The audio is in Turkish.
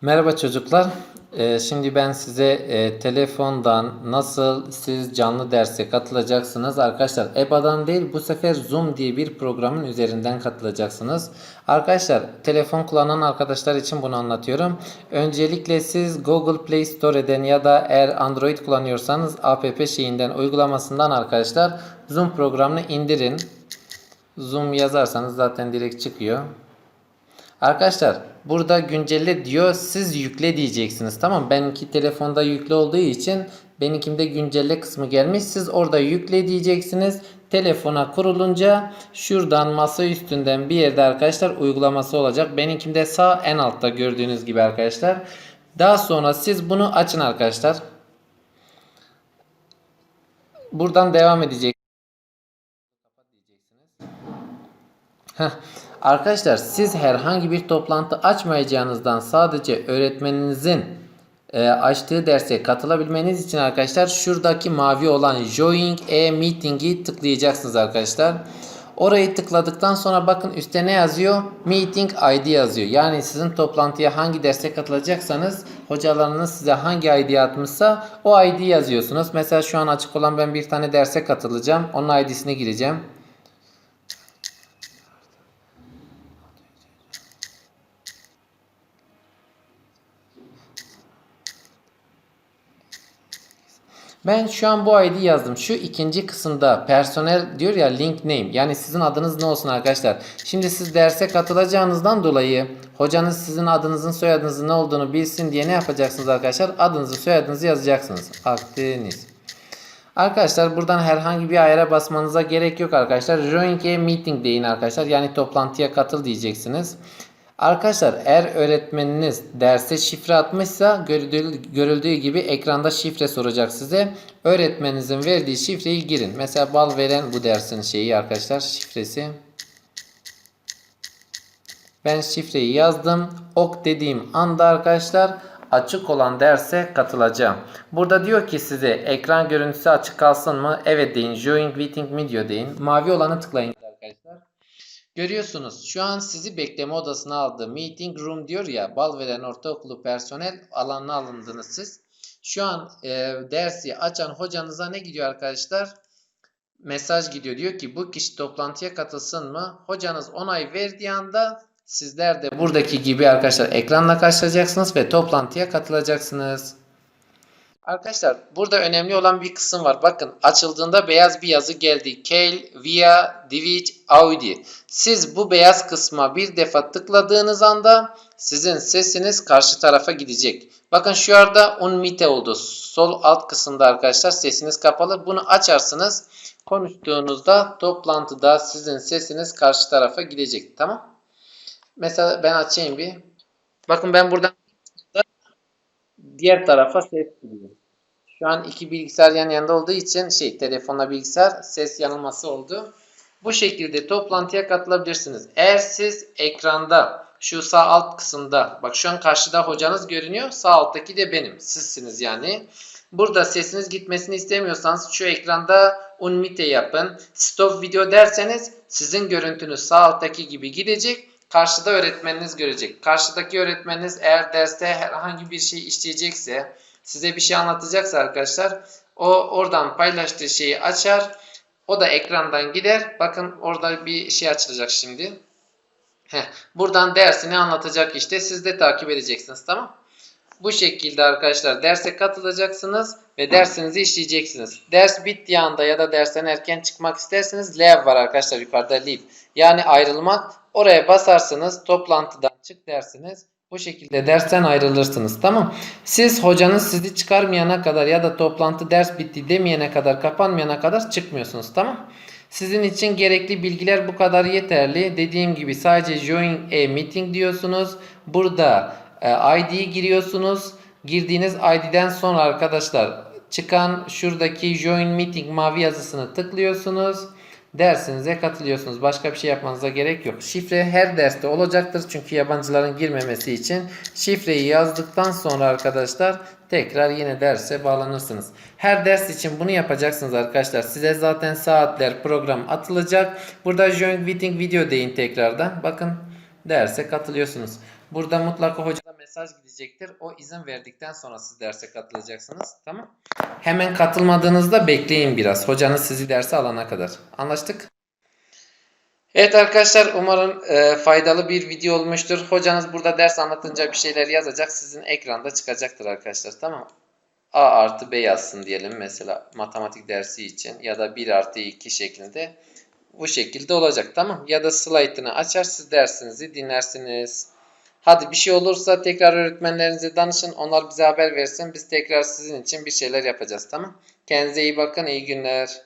Merhaba çocuklar. Ee, şimdi ben size e, telefondan nasıl siz canlı derse katılacaksınız arkadaşlar. EBA'dan değil bu sefer Zoom diye bir programın üzerinden katılacaksınız. Arkadaşlar telefon kullanan arkadaşlar için bunu anlatıyorum. Öncelikle siz Google Play Store'den ya da eğer Android kullanıyorsanız app şeyinden uygulamasından arkadaşlar Zoom programını indirin. Zoom yazarsanız zaten direkt çıkıyor. Arkadaşlar burada güncelle diyor siz yükle diyeceksiniz. Tamam benimki telefonda yüklü olduğu için benimkimde güncelle kısmı gelmiş. Siz orada yükle diyeceksiniz. Telefona kurulunca şuradan masa üstünden bir yerde arkadaşlar uygulaması olacak. Benimkimde sağ en altta gördüğünüz gibi arkadaşlar. Daha sonra siz bunu açın arkadaşlar. Buradan devam edecek. Arkadaşlar siz herhangi bir toplantı açmayacağınızdan sadece öğretmeninizin e, açtığı derse katılabilmeniz için arkadaşlar şuradaki mavi olan Join e Meeting'i tıklayacaksınız arkadaşlar. Orayı tıkladıktan sonra bakın üstte ne yazıyor? Meeting ID yazıyor. Yani sizin toplantıya hangi derse katılacaksanız hocalarınız size hangi ID atmışsa o ID yazıyorsunuz. Mesela şu an açık olan ben bir tane derse katılacağım. Onun ID'sine gireceğim. Ben şu an bu ID yazdım. Şu ikinci kısımda personel diyor ya link name. Yani sizin adınız ne olsun arkadaşlar. Şimdi siz derse katılacağınızdan dolayı hocanız sizin adınızın soyadınızın ne olduğunu bilsin diye ne yapacaksınız arkadaşlar? Adınızı soyadınızı yazacaksınız. Akdeniz. Arkadaşlar buradan herhangi bir ayara basmanıza gerek yok arkadaşlar. Join a meeting deyin arkadaşlar. Yani toplantıya katıl diyeceksiniz. Arkadaşlar eğer öğretmeniniz derse şifre atmışsa görüldüğü, gibi ekranda şifre soracak size. Öğretmeninizin verdiği şifreyi girin. Mesela bal veren bu dersin şeyi arkadaşlar şifresi. Ben şifreyi yazdım. Ok dediğim anda arkadaşlar açık olan derse katılacağım. Burada diyor ki size ekran görüntüsü açık kalsın mı? Evet deyin. Join meeting video deyin. Mavi olanı tıklayın arkadaşlar. Görüyorsunuz şu an sizi bekleme odasına aldı. Meeting room diyor ya Balveren Ortaokulu personel alanına alındınız siz. Şu an e, dersi açan hocanıza ne gidiyor arkadaşlar? Mesaj gidiyor. Diyor ki bu kişi toplantıya katılsın mı? Hocanız onay verdiği anda sizler de buradaki gibi arkadaşlar ekranla karşılayacaksınız ve toplantıya katılacaksınız. Arkadaşlar burada önemli olan bir kısım var. Bakın açıldığında beyaz bir yazı geldi. Kale, Via, Divij, Audi. Siz bu beyaz kısma bir defa tıkladığınız anda sizin sesiniz karşı tarafa gidecek. Bakın şu anda unmute oldu. Sol alt kısımda arkadaşlar sesiniz kapalı. Bunu açarsınız. Konuştuğunuzda toplantıda sizin sesiniz karşı tarafa gidecek. Tamam. Mesela ben açayım bir. Bakın ben buradan diğer tarafa ses gidiyor. Şu an iki bilgisayar yan yana olduğu için şey telefonla bilgisayar ses yanılması oldu. Bu şekilde toplantıya katılabilirsiniz. Eğer siz ekranda şu sağ alt kısımda bak şu an karşıda hocanız görünüyor. Sağ alttaki de benim. Sizsiniz yani. Burada sesiniz gitmesini istemiyorsanız şu ekranda unmute yapın. Stop video derseniz sizin görüntünüz sağ alttaki gibi gidecek. Karşıda öğretmeniniz görecek. Karşıdaki öğretmeniniz eğer derste herhangi bir şey işleyecekse, size bir şey anlatacaksa arkadaşlar, o oradan paylaştığı şeyi açar. O da ekrandan gider. Bakın orada bir şey açılacak şimdi. Heh, buradan dersini anlatacak işte. Siz de takip edeceksiniz tamam Bu şekilde arkadaşlar derse katılacaksınız ve dersinizi işleyeceksiniz. Ders bittiği anda ya da dersten erken çıkmak isterseniz leave var arkadaşlar yukarıda leave. Yani ayrılmak. Oraya basarsınız toplantıdan çık dersiniz. Bu şekilde dersten ayrılırsınız. Tamam. Siz hocanız sizi çıkarmayana kadar ya da toplantı ders bitti demeyene kadar kapanmayana kadar çıkmıyorsunuz. Tamam. Sizin için gerekli bilgiler bu kadar yeterli. Dediğim gibi sadece join a meeting diyorsunuz. Burada e, ID'yi giriyorsunuz. Girdiğiniz ID'den sonra arkadaşlar çıkan şuradaki join meeting mavi yazısını tıklıyorsunuz dersinize katılıyorsunuz. Başka bir şey yapmanıza gerek yok. Şifre her derste olacaktır. Çünkü yabancıların girmemesi için şifreyi yazdıktan sonra arkadaşlar tekrar yine derse bağlanırsınız. Her ders için bunu yapacaksınız arkadaşlar. Size zaten saatler program atılacak. Burada join meeting video deyin tekrardan. Bakın derse katılıyorsunuz. Burada mutlaka hocada mesaj gidecektir. O izin verdikten sonra siz derse katılacaksınız. Tamam. Hemen katılmadığınızda bekleyin biraz. Hocanız sizi derse alana kadar. Anlaştık? Evet arkadaşlar umarım e, faydalı bir video olmuştur. Hocanız burada ders anlatınca bir şeyler yazacak. Sizin ekranda çıkacaktır arkadaşlar. Tamam A artı B yazsın diyelim mesela matematik dersi için ya da 1 artı 2 şeklinde bu şekilde olacak tamam ya da slaytını açar siz dersinizi dinlersiniz. Hadi bir şey olursa tekrar öğretmenlerinize danışın onlar bize haber versin biz tekrar sizin için bir şeyler yapacağız tamam. Kendinize iyi bakın iyi günler.